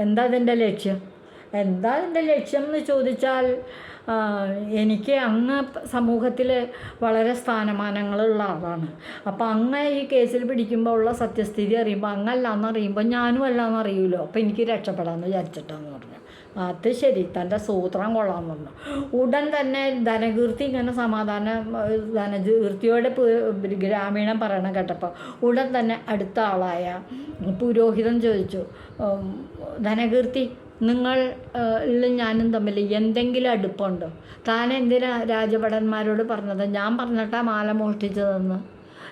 എന്താ അതിന്റെ ലക്ഷ്യം? എന്താ അതിന്റെ ലക്ഷ്യം എന്ന് ചോദിച്ചാൽ എനിക്ക് അങ്ങ് സമൂഹത്തിൽ വളരെ സ്ഥാനമാനങ്ങളുള്ള ആളാണ്. അപ്പോൾ അങ്ങ് ഈ കേസിൽ പിടിക്കുമ്പോൾ ഉള്ള സത്യസ്ഥിതി അറിയുമ്പോൾ അങ്ങല്ലാന്ന് അറിയുമ്പോൾ ഞാനും അല്ലാന്ന് അറിയുമല്ലോ അപ്പോൾ എനിക്ക് രക്ഷപ്പെടാമെന്ന് വിചാരിച്ചിട്ടാന്ന് പറഞ്ഞു. അത് ശരി തന്റെ സൂത്രം കൊള്ളാമെന്ന് പറഞ്ഞു. ഉടൻ തന്നെ ധനകീർത്തി ഇങ്ങനെ സമാധാനം ധനകീർത്തിയോടെ ഗ്രാമീണൻ പറയണം കേട്ടപ്പോൾ ഉടൻ തന്നെ അടുത്ത ആളായ പുരോഹിതൻ ചോദിച്ചു ധനകീർത്തി നിങ്ങൾ ഞാനും തമ്മിൽ എന്തെങ്കിലും അടുപ്പമുണ്ടോ താൻ എന്തിനാ രാജഭടന്മാരോട് പറഞ്ഞത്? ഞാൻ പറഞ്ഞിട്ടാ മാല മോഷ്ടിച്ചതെന്ന്.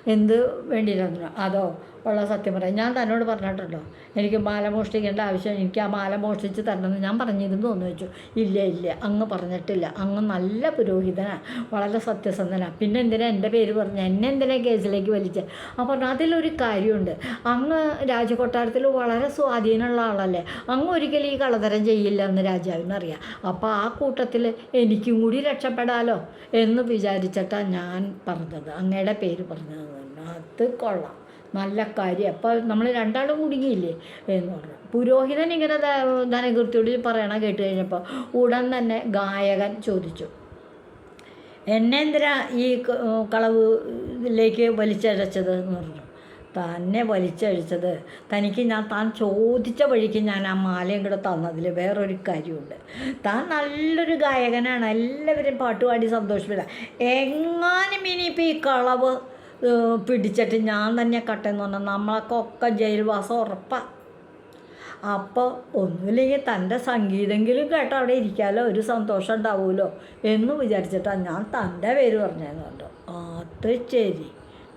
എന്ത് വേണ്ടിയിരുന്നു അതോ ഉള്ള സത്യം പറയാം. ഞാൻ തന്നോട് പറഞ്ഞിട്ടുണ്ടോ എനിക്ക് മാല മോഷ്ടിക്കേണ്ട ആവശ്യം എനിക്ക് ആ മാല മോഷ്ടിച്ച് തരണമെന്ന് ഞാൻ പറഞ്ഞിരുന്നു എന്ന് വെച്ചു ഇല്ല ഇല്ല അങ്ങ് പറഞ്ഞിട്ടില്ല. അങ്ങ് നല്ല പുരോഹിതനാണ് വളരെ സത്യസന്ധനാണ് പിന്നെ എന്തിനാ എന്റെ പേര് പറഞ്ഞ എന്നെ എന്തിനാ കേസിലേക്ക് വലിച്ച? അപ്പോൾ അതിലൊരു കാര്യമുണ്ട്. അങ്ങ് രാജകൊട്ടാരത്തിൽ വളരെ സ്വാധീനമുള്ള ആളല്ലേ? അങ്ങ് ഒരിക്കലും ഈ കളതരം ചെയ്യില്ല എന്ന് രാജാവിനറിയാം അപ്പോൾ ആ കൂട്ടത്തിൽ എനിക്കും കൂടി രക്ഷപ്പെടാലോ എന്ന് വിചാരിച്ചിട്ടാണ് ഞാൻ പറഞ്ഞത് അങ്ങയുടെ പേര് പറഞ്ഞത് അത് കൊള്ളാം. നല്ല കാര്യം. അപ്പോൾ നമ്മൾ രണ്ടാളും കുടുങ്ങിയില്ലേ? എന്ന് പറഞ്ഞു. പുരോഹിതൻ ഇങ്ങനെ ധനകീർത്തിയോട് പറയണ കേട്ട് കഴിഞ്ഞപ്പോൾ ഉടൻ തന്നെ ഗായകൻ ചോദിച്ചു. എന്നെ എന്തിനാ ഈ കളവിലേക്ക് വലിച്ചഴച്ചത്? എന്ന് പറഞ്ഞു. തന്നെ വലിച്ചഴിച്ചത്? തനിക്ക് ഞാൻ താൻ ചോദിച്ച വഴിക്ക് ഞാൻ ആ മാലയും കൂടെ തന്നതിൽ വേറൊരു കാര്യമുണ്ട് താൻ നല്ലൊരു ഗായകനാണ്. എല്ലാവരും പാട്ടുപാടി സന്തോഷമില്ല എങ്ങാനും ഇനിയിപ്പോൾ ഈ കളവ് പിടിച്ചിട്ട് ഞാൻ തന്നെ കട്ടെന്ന് പറഞ്ഞാൽ നമ്മളൊക്കെ ഒക്കെ ജയിൽവാസം ഉറപ്പാണ് അപ്പോൾ ഒന്നുമില്ലെങ്കിൽ തന്റെ സംഗീതമെങ്കിലും കേട്ട് അവിടെ ഇരിക്കാമല്ലോ ഒരു സന്തോഷം ഉണ്ടാവുമല്ലോ എന്ന് വിചാരിച്ചിട്ടാണ് ഞാൻ തന്റെ പേര് പറഞ്ഞതെന്ന് പറഞ്ഞു അത് ശരി.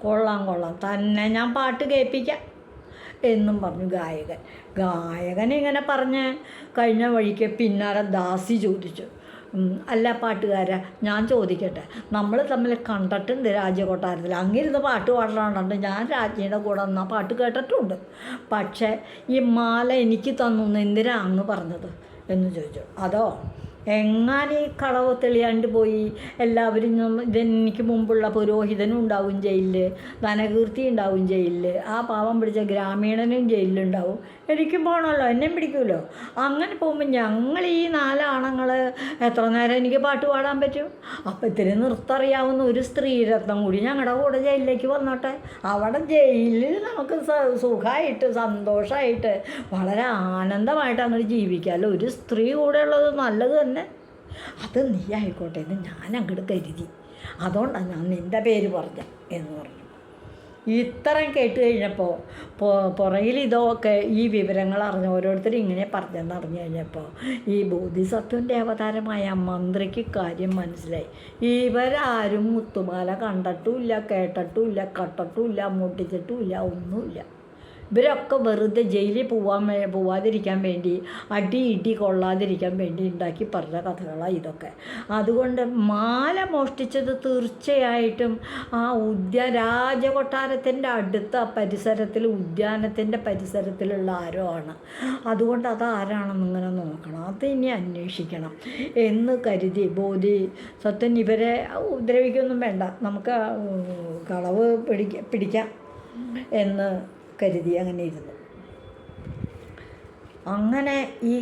കൊള്ളാം കൊള്ളാം. തന്നെ ഞാൻ പാട്ട് കേൾപ്പിക്കാം എന്നും പറഞ്ഞു ഗായകൻ. ഗായകൻ ഇങ്ങനെ പറഞ്ഞ്? കഴിഞ്ഞ വഴിക്ക് പിന്നാലെ ദാസി ചോദിച്ചു. അല്ല പാട്ടുകാരാ ഞാൻ ചോദിക്കട്ടെ. നമ്മൾ തമ്മിൽ കണ്ടിട്ടുണ്ട് രാജ്യകൊട്ടാരത്തിൽ അങ്ങിരുന്ന് പാട്ട് പാടാറുണ്ട് ഞാൻ രാജ്ഞിയുടെ കൂടെ നിന്നാ പാട്ട് കേട്ടിട്ടുണ്ട്. പക്ഷേ ഈ മാല എനിക്ക് തന്നു എന്തിനാ അങ്ങ് പറഞ്ഞത്? എന്ന് ചോദിച്ചു. അതോ? എങ്ങാനും ഈ കളവ് തെളിയാണ്ട് പോയി എല്ലാവരും ഇതെനിക്ക് മുമ്പുള്ള പുരോഹിതനും ഉണ്ടാവും ജയിലിൽ ധനകീർത്തി ഉണ്ടാവും ജയിലിൽ ആ പാവം പിടിച്ച ഗ്രാമീണനും ജയിലിലുണ്ടാവും എനിക്കും പോകണമല്ലോ എന്നെയും പിടിക്കുമല്ലോ അങ്ങനെ പോകുമ്പോൾ ഞങ്ങൾ ഈ നാലാണുങ്ങൾ എത്ര നേരം എനിക്ക് പാട്ട് പാടാൻ പറ്റും? അപ്പം ഇത്തിരി നൃത്തറിയാവുന്ന ഒരു സ്ത്രീരത്നം കൂടി ഞങ്ങളുടെ കൂടെ ജയിലിലേക്ക് വന്നോട്ടെ. അവിടെ ജയിലിൽ നമുക്ക് സുഖമായിട്ട് സന്തോഷമായിട്ട് വളരെ ആനന്ദമായിട്ട് അങ്ങനെ ജീവിക്കാമല്ലോ ഒരു സ്ത്രീ കൂടെ ഉള്ളത് നല്ലത് തന്നെ അത് നീ ആയിക്കോട്ടെ എന്ന് ഞാൻ അങ്ങോട്ട് കരുതി. അതുകൊണ്ടാണ് ഞാൻ നിന്റെ പേര് പറഞ്ഞ എന്ന് പറഞ്ഞു. ഇത്രയും കേട്ട് കഴിഞ്ഞപ്പോൾ പുറകിൽ ഇതൊക്കെ ഈ വിവരങ്ങൾ അറിഞ്ഞ ഓരോരുത്തർ ഇങ്ങനെ പറഞ്ഞെന്ന് അറിഞ്ഞു കഴിഞ്ഞപ്പോൾ ഈ ബോധിസത്വന്റെ അവതാരമായ മന്ത്രിക്ക് കാര്യം മനസ്സിലായി. ഇവരാരും മുത്തുമാല കണ്ടിട്ടുമില്ല കേട്ടിട്ടുമില്ല കട്ടിട്ടുമില്ല മുട്ടിച്ചിട്ടുമില്ല ഒന്നുമില്ല. ഇവരൊക്കെ വെറുതെ ജയിലിൽ പോവാൻ പോവാതിരിക്കാൻ വേണ്ടി അടി ഇടി കൊള്ളാതിരിക്കാൻ വേണ്ടി ഉണ്ടാക്കി പറഞ്ഞ കഥകളാണ് ഇതൊക്കെ. അതുകൊണ്ട് മാല മോഷ്ടിച്ചത് തീർച്ചയായിട്ടും ആ ഉദ്യ രാജകൊട്ടാരത്തിന്റെ അടുത്ത പരിസരത്തിൽ ഉദ്യാനത്തിന്റെ പരിസരത്തിലുള്ള ആരോ ആണ്. അതുകൊണ്ട് അത് ആരാണെന്ന് ഇങ്ങനെ നോക്കണം. അത് ഇനി അന്വേഷിക്കണം എന്ന് കരുതി. ബോധി സത്യൻ ഇവരെ ഉപദ്രവിക്കൊന്നും വേണ്ട. നമുക്ക് കളവ് പിടിക്ക പിടിക്കാം എന്ന് കരുതി അങ്ങനെ ഇരുന്നു. അങ്ങനെ ഈ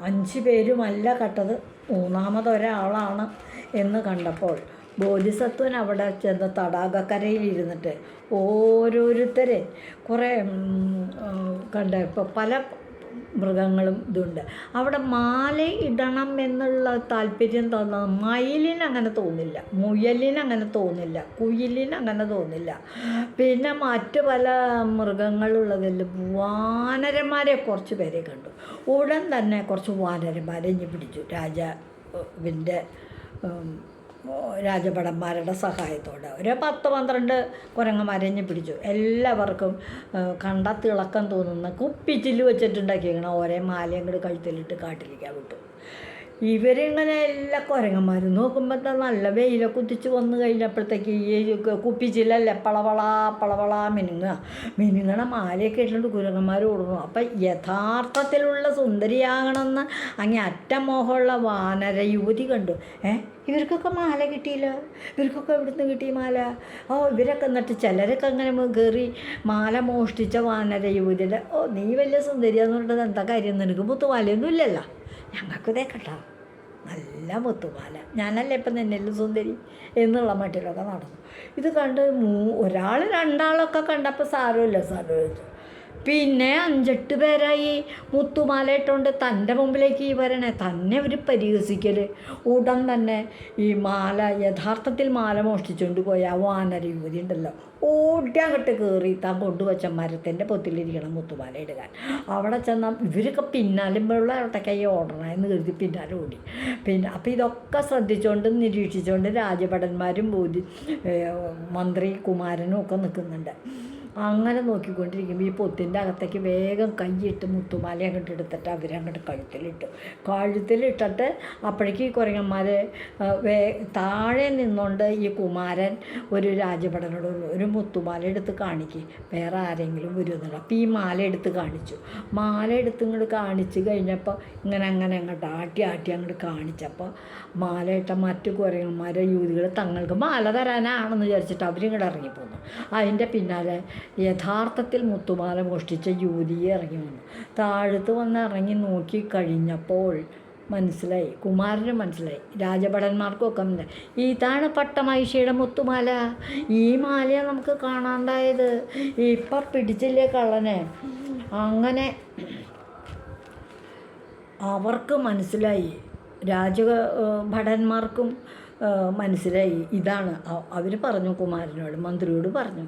അഞ്ച് പേരുമല്ല കട്ടത് മൂന്നാമതൊരാളാണ് എന്ന് കണ്ടപ്പോൾ ബോധിസത്വൻ അവിടെ ചെന്ന് തടാകക്കരയിൽ ഇരുന്നിട്ട് ഓരോരുത്തരെ കുറേ കണ്ട ഇപ്പോൾ പല മൃഗങ്ങളും ഇതുണ്ട്. അവിടെ മാല ഇടണം എന്നുള്ള താല്പര്യം തോന്നുന്നത് മയിലിന് അങ്ങനെ തോന്നില്ല മുയലിന് അങ്ങനെ തോന്നില്ല കുയിലിന് അങ്ങനെ തോന്നില്ല. പിന്നെ മറ്റ് പല മൃഗങ്ങളുള്ളതിൽ വാനരന്മാരെ കുറച്ച് പേരെ കണ്ടു. ഉടൻ തന്നെ കുറച്ച് വാനരന്മാരെ ഇഞ്ഞ് പിടിച്ചു. രാജാവിന്റെ രാജഭടന്മാരുടെ സഹായത്തോടെ. ഒരു പത്ത് പന്ത്രണ്ട് കുരങ്ങന്മാരെഞ്ഞ് പിടിച്ചു. എല്ലാവർക്കും കണ്ട തിളക്കം തോന്നുന്ന കുപ്പിച്ചില്ല് വെച്ചിട്ടുണ്ടാക്കിയേക്കണം ഓരോ മാലയും കൂടി കഴുത്തിലിട്ട് കാട്ടിലേക്ക് വിട്ടു. ഇവരിങ്ങനെ എല്ലാ കുരങ്ങന്മാരും നോക്കുമ്പോൾ നല്ല വെയിലൊക്കെ കുത്തിച്ച് വന്നു കഴിഞ്ഞപ്പോഴത്തേക്ക് ഈ കുപ്പിച്ചില്ലല്ലേ പളവള പളവള മിനുങ്ങുക മിനുങ്ങണ മാലയൊക്കെ ഇട്ടിട്ട് കുരങ്ങന്മാർ ഓടുന്നു. അപ്പം യഥാർത്ഥത്തിലുള്ള സുന്ദരിയാകണമെന്ന് അറ്റം മോഹമുള്ള വാനര യുവതി കണ്ടു. ഏ ഇവർക്കൊക്കെ മാല കിട്ടിയില്ല? ഇവർക്കൊക്കെ എവിടുന്ന് കിട്ടി മാല? ഓ ഇവരൊക്കെ എന്നിട്ട് ചിലരൊക്കെ അങ്ങനെ കയറി മാല മോഷ്ടിച്ച വാനര യുവതിയുടെ ഓ നീ വലിയ സുന്ദരിയാന്ന് പറഞ്ഞിട്ട് എന്താ കാര്യം? നിനക്ക് മുത്തുമാലയൊന്നും ഇല്ലല്ലോ. ഞങ്ങൾക്ക് കേട്ടോ നല്ല മുത്തുമാല. ഞാനല്ലേ ഇപ്പം നിന്നെല്ലാം സുന്ദരി എന്നുള്ള മട്ടിലൊക്കെ നടന്നു. ഇത് കണ്ട് മൂ ഒരാൾ രണ്ടാളൊക്കെ കണ്ടപ്പോൾ സാരമില്ല സാരമില്ല. പിന്നെ അഞ്ചെട്ട് പേരായി. മുത്തുമാലയിട്ടുണ്ട് തന്റെ മുമ്പിലേക്ക് ഈ വരണേ തന്നെ ഒരു പരിഹസിക്കൽ ഉടൻ തന്നെ ഈ മാല യഥാർത്ഥത്തിൽ മാല മോഷ്ടിച്ചുകൊണ്ട് പോയ വാനര യുവതി ഉണ്ടല്ലോ. ഓടി അങ്ങോട്ട് കയറി താൻ കൊണ്ടുവച്ച മരത്തിന്റെ പൊത്തിലിരിക്കണം മുത്തുമാല ഇടുകാൻ. അവിടെ ചെന്നാൽ ഇവരൊക്കെ പിന്നാലുമ്പോഴുള്ള ഓടണം ഓടണമെന്ന് കരുതി പിന്നാലെ ഓടി. പിന്നെ അപ്പോൾ ഇതൊക്കെ ശ്രദ്ധിച്ചുകൊണ്ട് നിരീക്ഷിച്ചുകൊണ്ട് രാജഭടന്മാരും ബോധി മന്ത്രി കുമാരനും ഒക്കെ നിൽക്കുന്നുണ്ട് അങ്ങനെ നോക്കിക്കൊണ്ടിരിക്കുമ്പോൾ ഈ പൊത്തിന്റെ അകത്തേക്ക് വേഗം കൈയിട്ട് മുത്തുമാല അങ്ങോട്ട് എടുത്തിട്ട് അവരങ്ങോട്ട് കഴുത്തിലിട്ടു. കഴുത്തിലിട്ടിട്ട് അപ്പോഴേക്ക് ഈ കുരങ്ങന്മാർ വേ താഴെ നിന്നുകൊണ്ട് ഈ കുമാരൻ ഒരു രാജഭടനോട് ഒരു മുത്തുമാല എടുത്ത് കാണിക്കും വേറെ ആരെങ്കിലും വരുന്നുണ്ട്? അപ്പോൾ ഈ മാല എടുത്ത് കാണിച്ചു. മാല എടുത്ത് ഇങ്ങോട്ട് കാണിച്ചു കഴിഞ്ഞപ്പോൾ ഇങ്ങനെ അങ്ങനെ അങ്ങോട്ട് ആട്ടി ആട്ടി അങ്ങോട്ട് കാണിച്ചപ്പോൾ മാല ഇട്ട മറ്റു കുരങ്ങന്മാരെ യുവതികൾ തങ്ങൾക്ക് മാല തരാനാണെന്ന് വിചാരിച്ചിട്ട് അവരിങ്ങോട്ട് ഇറങ്ങിപ്പോന്നു. അതിന്റെ പിന്നാലെ യഥാർത്ഥത്തിൽ മുത്തുമാല മോഷ്ടിച്ച യുവതിയെ ഇറങ്ങി വന്നു. താഴത്ത് വന്ന് ഇറങ്ങി നോക്കി കഴിഞ്ഞപ്പോൾ മനസ്സിലായി കുമാരന് മനസ്സിലായി രാജഭടന്മാർക്കൊക്കെ താഴെ പട്ട പട്ടമഹിഷിയുടെ മുത്തുമാല ഈ മാലയാണ് നമുക്ക് കാണാണ്ടായത്. ഇപ്പം പിടിച്ചില്ലേ കള്ളനെ? അങ്ങനെ അവർക്ക് മനസ്സിലായി രാജ ഭടന്മാർക്കും മനസ്സിലായി. ഇതാണ് അവർ പറഞ്ഞു കുമാരനോട് മന്ത്രിയോട് പറഞ്ഞു.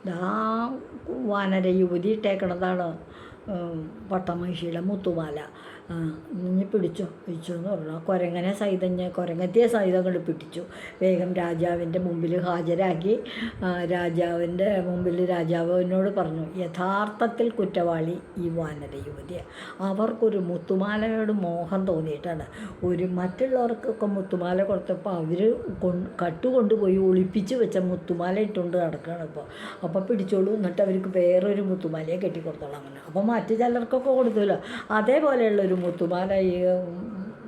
ഇതാ വാനര യുവതി ഇട്ടേക്കണതാണ് പട്ടമഹിഷിയുടെ മുത്തുമാല. ആ, ഇനി പിടിച്ചോ. പിടിച്ചു എന്ന് പറഞ്ഞു. ആ കുരങ്ങനെ സൈതം കുരങ്ങത്തിയ സൈതം കൊണ്ട് പിടിച്ചു. വേഗം രാജാവിന്റെ മുമ്പിൽ ഹാജരാക്കി രാജാവിന്റെ മുമ്പിൽ രാജാവ് എന്നോട് പറഞ്ഞു യഥാർത്ഥത്തിൽ കുറ്റവാളി ഈ വാനര യുവതിയാണ് അവർക്കൊരു മുത്തുമാലയോട് മോഹം തോന്നിയിട്ടാണ്. ഒരു മറ്റുള്ളവർക്കൊക്കെ മുത്തുമാല കൊടുത്തപ്പോൾ അവർ കൊണ്ട് കട്ടുകൊണ്ടുപോയി ഒളിപ്പിച്ച് വെച്ച മുത്തുമാല ഇട്ടുകൊണ്ട് നടക്കുകയാണ് ഇപ്പോൾ അപ്പോൾ പിടിച്ചോളൂ. എന്നിട്ട് അവർക്ക് വേറൊരു മുത്തുമാലയെ കെട്ടിക്കൊടുത്തോളാം അങ്ങനെ അപ്പോൾ മറ്റു ചിലർക്കൊക്കെ കൊടുത്തല്ലോ. അതേപോലെയുള്ള ഒരു മുത്തുമാല ഈ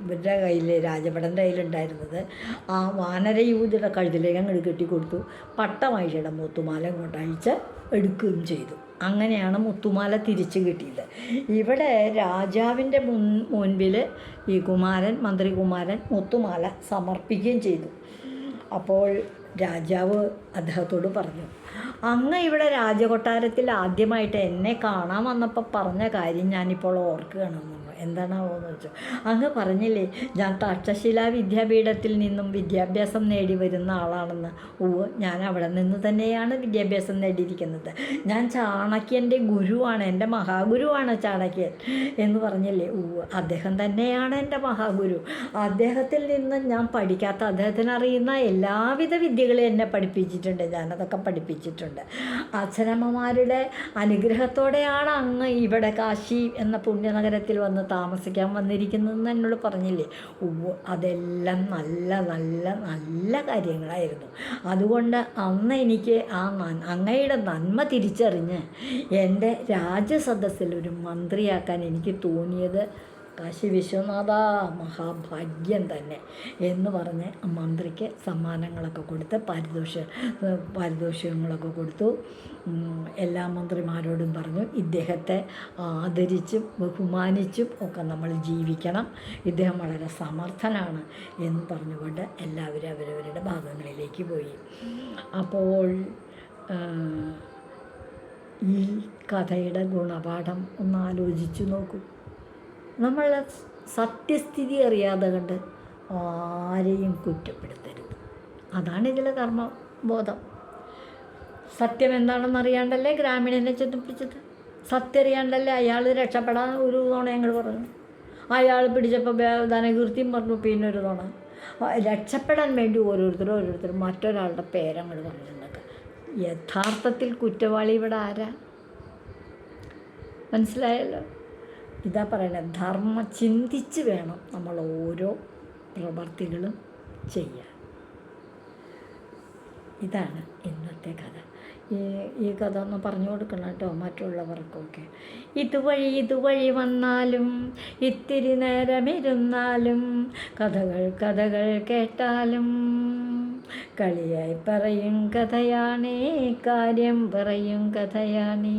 ഇവരുടെ കയ്യിൽ രാജഭടന്റെ കയ്യിലുണ്ടായിരുന്നത്. ആ വാനരയൂതിയുടെ കഴുതിലേക്ക് അങ്ങോട്ട് കെട്ടിക്കൊടുത്തു. പട്ടമഹിഷയുടെ മുത്തുമാല അഴിച്ച് എടുക്കുകയും ചെയ്തു. അങ്ങനെയാണ് മുത്തുമാല തിരിച്ചു കിട്ടിയത്. ഇവിടെ രാജാവിന്റെ മുൻ മുൻപിൽ ഈ കുമാരൻ മന്ത്രി കുമാരൻ മുത്തുമാല സമർപ്പിക്കുകയും ചെയ്തു. അപ്പോൾ രാജാവ് അദ്ദേഹത്തോട് പറഞ്ഞു അങ്ങ് ഇവിടെ രാജകൊട്ടാരത്തിൽ ആദ്യമായിട്ട് എന്നെ കാണാൻ വന്നപ്പോൾ പറഞ്ഞ കാര്യം ഞാനിപ്പോൾ ഓർക്കുകയാണെന്ന് എന്താണാവോ എന്ന് വെച്ചു. അങ്ങ് പറഞ്ഞില്ലേ ഞാൻ തക്ഷശില വിദ്യാപീഠത്തിൽ നിന്നും വിദ്യാഭ്യാസം നേടി വരുന്ന ആളാണെന്ന്. ഓ ഞാൻ അവിടെ നിന്ന് തന്നെയാണ് വിദ്യാഭ്യാസം നേടിയിരിക്കുന്നത്. ഞാൻ ചാണക്യന്റെ ഗുരുവാണ് എന്റെ മഹാഗുരുവാണ് ചാണക്യൻ എന്ന് പറഞ്ഞില്ലേ. ഓ അദ്ദേഹം തന്നെയാണ് എന്റെ മഹാഗുരു. അദ്ദേഹത്തിൽ നിന്ന് ഞാൻ പഠിക്കാത്ത അദ്ദേഹത്തിന് അറിയുന്ന എല്ലാവിധ വിദ്യകളും എന്നെ പഠിപ്പിച്ചിട്ടുണ്ട്. ഞാനതൊക്കെ പഠിപ്പിച്ചിട്ടുണ്ട്. അച്ഛനമ്മമാരുടെ അനുഗ്രഹത്തോടെയാണ് അങ്ങ് ഇവിടെ കാശി എന്ന പുണ്യനഗരത്തിൽ വന്ന് താമസിക്കാൻ വന്നിരിക്കുന്നതെന്ന് എന്നോട് പറഞ്ഞില്ലേ? അതെല്ലാം നല്ല നല്ല നല്ല കാര്യങ്ങളായിരുന്നു. അതുകൊണ്ട് അന്ന് എനിക്ക് ആ അങ്ങയുടെ നന്മ തിരിച്ചറിഞ്ഞ് എന്റെ രാജ്യസദസ്സിൽ ഒരു മന്ത്രിയാക്കാൻ എനിക്ക് തോന്നിയത് കാശി വിശ്വനാഥ മഹാഭാഗ്യം തന്നെ എന്ന് പറഞ്ഞ് മന്ത്രിക്ക് സമ്മാനങ്ങളൊക്കെ കൊടുത്ത് പാരിതോഷ പാരിതോഷികങ്ങളൊക്കെ കൊടുത്തു. എല്ലാ മന്ത്രിമാരോടും പറഞ്ഞു ഇദ്ദേഹത്തെ ആദരിച്ചും ബഹുമാനിച്ചും ഒക്കെ നമ്മൾ ജീവിക്കണം. ഇദ്ദേഹം വളരെ സമർത്ഥനാണ് എന്ന് പറഞ്ഞുകൊണ്ട് എല്ലാവരും അവരവരുടെ ഭാഗങ്ങളിലേക്ക് പോയി. അപ്പോൾ ഈ കഥയുടെ ഗുണപാഠം ഒന്ന് ആലോചിച്ചു നോക്കൂ. നമ്മൾ സത്യസ്ഥിതി അറിയാതെ കണ്ട് ആരെയും കുറ്റപ്പെടുത്തരുത്. അതാണ് ഇതിലെ കർമ്മബോധം. സത്യം എന്താണെന്ന് അറിയാണ്ടല്ലേ ഗ്രാമീണനെ ചെന്നിപ്പിച്ചത് സത്യം അറിയാണ്ടല്ലേ അയാൾ രക്ഷപ്പെടാൻ ഒരു തവണ ഞങ്ങൾ പറഞ്ഞു. അയാൾ പിടിച്ചപ്പോൾ ധനകീർത്തിയും പറഞ്ഞു പിന്നെ ഒരു തവണ. രക്ഷപ്പെടാൻ വേണ്ടി ഓരോരുത്തരും ഓരോരുത്തരും മറ്റൊരാളുടെ പേരങ്ങൾ പറഞ്ഞിട്ടുണ്ടൊക്കെ യഥാർത്ഥത്തിൽ കുറ്റവാളി ഇവിടെ ആരാ? മനസ്സിലായല്ലോ? ഇതാ പറയുന്നത് ധർമ്മ ചിന്തിച്ച് വേണം നമ്മൾ ഓരോ പ്രവർത്തികളും ചെയ്യാൻ. ഇതാണ് ഇന്നത്തെ കഥ. ഈ ഈ കഥ ഒന്ന് പറഞ്ഞു കൊടുക്കണം കേട്ടോ മറ്റുള്ളവർക്കൊക്കെ. ഇതുവഴി ഇതുവഴി വന്നാലും ഇത്തിരി നേരമിരുന്നാലും കഥകൾ കഥകൾ കേട്ടാലും കളിയായി പറയും കഥയാണേ കാര്യം പറയും കഥയാണേ.